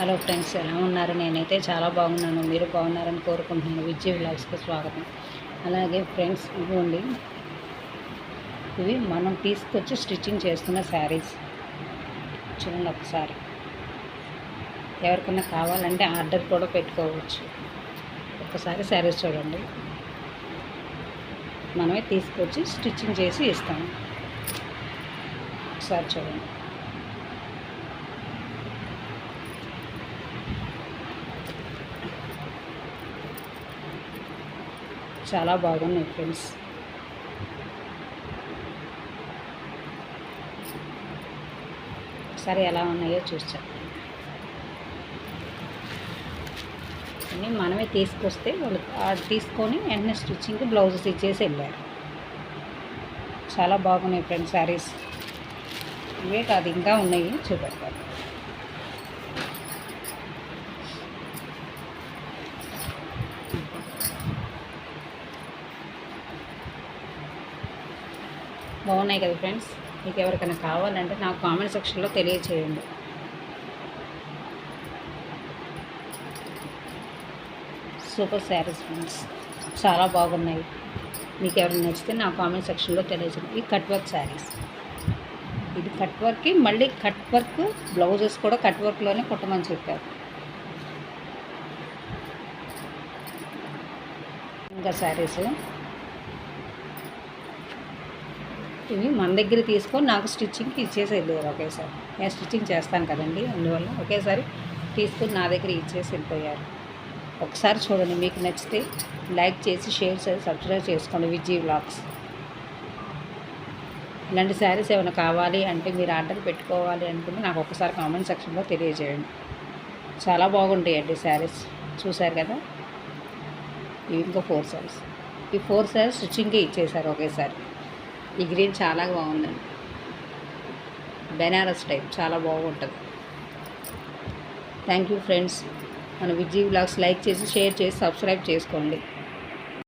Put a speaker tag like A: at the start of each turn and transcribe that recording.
A: Hello friends ఎలా ఉన్నారు? నేనైతే చాలా బాగున్నాను. మీరు బాగున్నారని కోరుకుంటున్నాను. విజయ్ వ్లాగ్స్కి స్వాగతం. అలాగే ఫ్రెండ్స్ ఇవ్వండి. ఇవి మనం తీసుకొచ్చి స్టిచ్చింగ్ చేస్తున్న శారీస్. చూడండి ఒకసారి. ఎవరికైనా కావాలంటే ఆర్డర్ కూడా పెట్టుకోవచ్చు. ఒకసారి శారీస్ చూడండి. మనమే తీసుకొచ్చి స్టిచ్చింగ్ చేసి ఇస్తాము ఒకసారి చూడండి. చాలా బాగున్నాయి ఫ్రెండ్స్. ఒకసారి ఎలా ఉన్నాయో చూసి చెప్పండి. అన్నీ మనమే తీసుకొస్తే వాళ్ళు ఆ తీసుకొని వెంటనే స్టిచ్చింగ్కి స్టిచ్ చేసి వెళ్ళారు. చాలా బాగున్నాయి ఫ్రెండ్స్ శారీస్. ఇవే కాదు ఇంకా ఉన్నాయి చూపెడతారు బాగున్నాయి కదా ఫ్రెండ్స్ మీకు ఎవరికైనా కావాలంటే నాకు కామెంట్ సెక్షన్లో తెలియచేయండి. సూపర్ శారీస్ ఫ్రెండ్స్ చాలా బాగున్నాయి. మీకు ఎవరైనా నచ్చితే నా కామెంట్ సెక్షన్లో తెలియచేయండి. ఇది కట్ వర్క్ శారీస్ ఇది కట్ వర్క్కి మళ్ళీ కట్ వర్క్ బ్లౌజెస్ కూడా కట్ వర్క్లోనే కుట్టమని చెప్పారు. ఇంకా శారీస్ ఇవి మన దగ్గర తీసుకొని నాకు స్టిచ్చింగ్కి ఇచ్చేసి వెళ్ళారు ఒకేసారి. నేను స్టిచ్చింగ్ చేస్తాను కదండి అందువల్ల ఒకేసారి తీసుకొని నా దగ్గర ఇచ్చేసి వెళ్ళిపోయారు. ఒకసారి చూడండి మీకు నచ్చితే లైక్ చేసి షేర్ చేసి సబ్స్క్రైబ్ చేసుకోండి విజయ్ బ్లాగ్స్ ఇలాంటి శారీస్ ఏమైనా కావాలి అంటే మీరు ఆర్డర్ పెట్టుకోవాలి అనుకుంటే నాకు ఒకసారి కామెంట్ సెక్షన్లో తెలియజేయండి. చాలా బాగుంటాయండి శారీస్. చూశారు కదా? ఇవి ఇంకా ఫోర్ శారీస్ ఈ ఫోర్ శారీస్ స్టిచ్చింగ్కి ఇచ్చేసారు ఒకేసారి. ఈ గ్రీన్ చాలా బాగుందండి. బెనారస్ టైప్ చాలా బాగుంటుంది. థ్యాంక్ యూ ఫ్రెండ్స్ మన విజయ్ బ్లాగ్స్ లైక్ చేసి షేర్ చేసి సబ్స్క్రైబ్ చేసుకోండి.